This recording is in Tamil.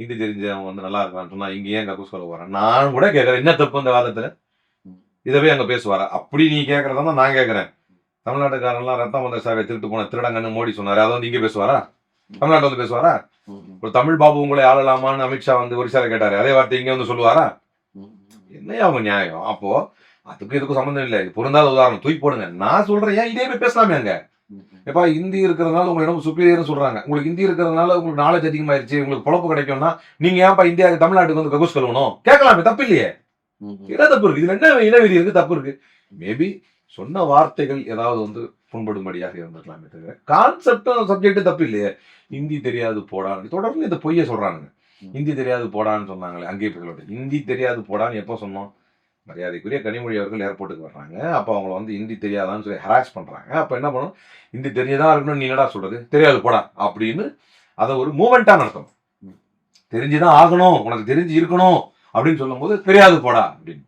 ஹிந்தி தெரிஞ்சவன் வந்து நல்லா இருக்கான்னு சொன்னா இங்க ஏன் கக்கூஸ் கொலை போறேன்? நான் கூட கேட்கறேன். என்ன தப்பு இந்த வாதத்துல இதவே அங்க பேசுவாரா? அப்படி நீ கேட்கறதா தான் நான் கேட்கறேன். தமிழ்நாட்டுக்காரன்லாம் ரத்தம் வந்த சாவை திருட்டு போன திருடங்கன்னு மோடி சொன்னாரு. அதை வந்து இங்க பேசுவாரா? தமிழ்நாட்டுல வந்து பேசுவாரா? ஒரு தமிழ் பாபு உங்களை ஆளலாமான்னு அமித்ஷா வந்து ஒரிசால கேட்டாரு. அதே வார்த்தை இங்க வந்து சொல்லுவாரா? என்னையா அவங்க நியாயம்? அப்போ அதுக்கும் இதுக்கும் சம்மந்தம் இல்லை. இது பொருந்தாத உதாரணம். தூக்கி போடுங்க. நான் சொல்றேன். ஏன் இதே போய் பேசலாமே அங்க? எப்பா ஹிந்தி இருக்கிறதுனால உங்களுக்கு என்ன சுப்பீரியர்னு சொல்றாங்க. உங்களுக்கு ஹிந்தி இருக்கிறதுனால உங்களுக்கு நாலேஜ் அதிகமாயிருச்சு உங்களுக்கு பொழப்பு கிடைக்கும்னா நீங்க ஏன்ப்பா இந்தியா தமிழ்நாட்டுக்கு வந்து கக்கூஸ் கழுவணும்? கேட்கலாமே தப்பு இல்லையே? என்ன தப்பு இருக்கு? இதுல என்ன இனவெறி இருக்கு? தப்பு இருக்கு. மேபி சொன்ன வார்த்தைகள் ஏதாவது வந்து புண்படும்படியாக இருந்திருக்கலாமே தவிர கான்செப்டும் சப்ஜெக்ட் தப்பு இல்லையே. ஹிந்தி தெரியாது போடான்னு. தொடர்ந்து இந்த பொய்யை சொல்றானுங்க. ஹிந்தி தெரியாது போடான்னு சொன்னாங்களே அங்கேயே போய் ஹிந்தி தெரியாது போடான்னு எப்போ சொன்னோம்? மரியாதைக்குரிய கனிமொழி அவர்கள் ஏர்போர்ட்டுக்கு வர்றாங்க. அப்போ அவங்கள வந்து ஹிந்தி தெரியாதான்னு சொல்லி ஹராஸ் பண்ணுறாங்க அப்போ என்ன பண்ணணும் ஹிந்தி தெரிஞ்சதா இருக்கணும் நீ என்னடா சொல்றது? தெரியாது போடா அப்படின்னு அதை ஒரு மூமெண்ட்டாக நடத்தணும். தெரிஞ்சுதான் ஆகணும். உனக்கு தெரிஞ்சு இருக்கணும் அப்படின்னு சொல்லும்போது தெரியாது போடா அப்படின்னு.